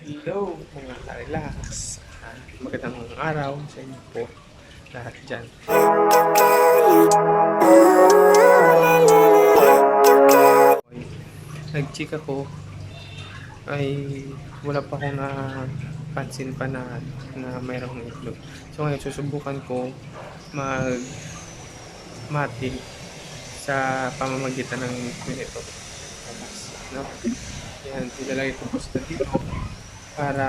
Hello mga ka-relax. Magandang araw sa inyo po lahat dyan. Nag-check ako ay wala pa akong napansin pa na, na mayroong itlog. So ngayon susubukan ko mag mati sa pamamagitan ng ganito. No? Yan, ilalagay ko po sila dito para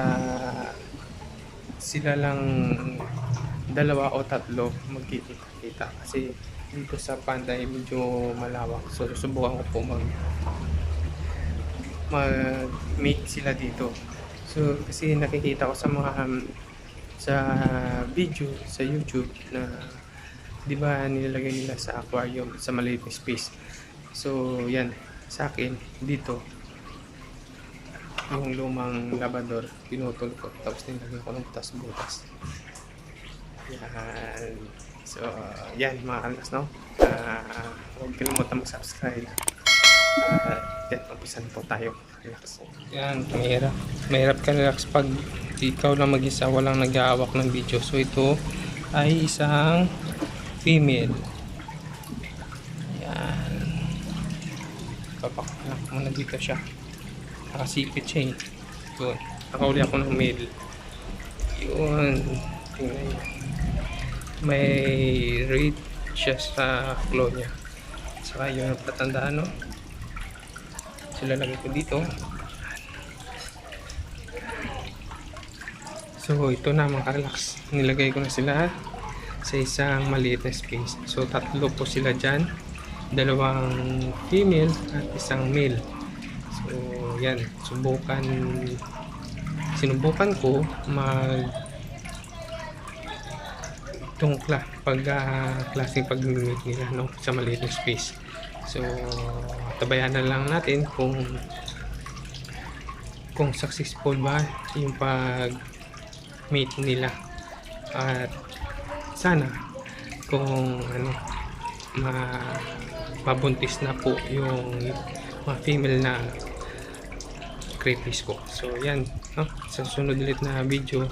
sila lang dalawa o tatlo magkikita kasi dito sa panday medyo malawak. So susubukan ko po mag mag make sila dito. So kasi nakikita ko sa mga um, sa video sa YouTube na di ba nilalagay nila sa aquarium sa maliit space. So yan sa akin dito yung lumang labador, pinutol ko. Tapos nilagyan ko ng butas-butas. Yan. So, yan mga kalas, no? Uh, huwag kalimutan mag-subscribe. Uh, yan, umpisan po tayo. Relax. Yan, mahirap. Mahirap ka relax pag ikaw lang mag-isa, walang nag-aawak ng video. So, ito ay isang female. Yan. Papakalak muna dito siya nakasipit siya eh. Yun. Nakauli ako ng mail. Yun. Tingnan niyo. May rate siya sa claw niya. Saka yun ang patandaan no. Sila lagay ko dito. So ito na mga relax. Nilagay ko na sila sa isang maliit na space. So tatlo po sila dyan. Dalawang female at isang male. Yan. Subukan sinubukan ko mag itong kla, pag uh, klaseng pag-meet nila no, sa maliit na space. So, tabayanan lang natin kung kung successful ba yung pag meet nila at sana kung ano ma mabuntis na po yung mga female na crayfish ko. So, yan. No? Sa sunod ulit na video,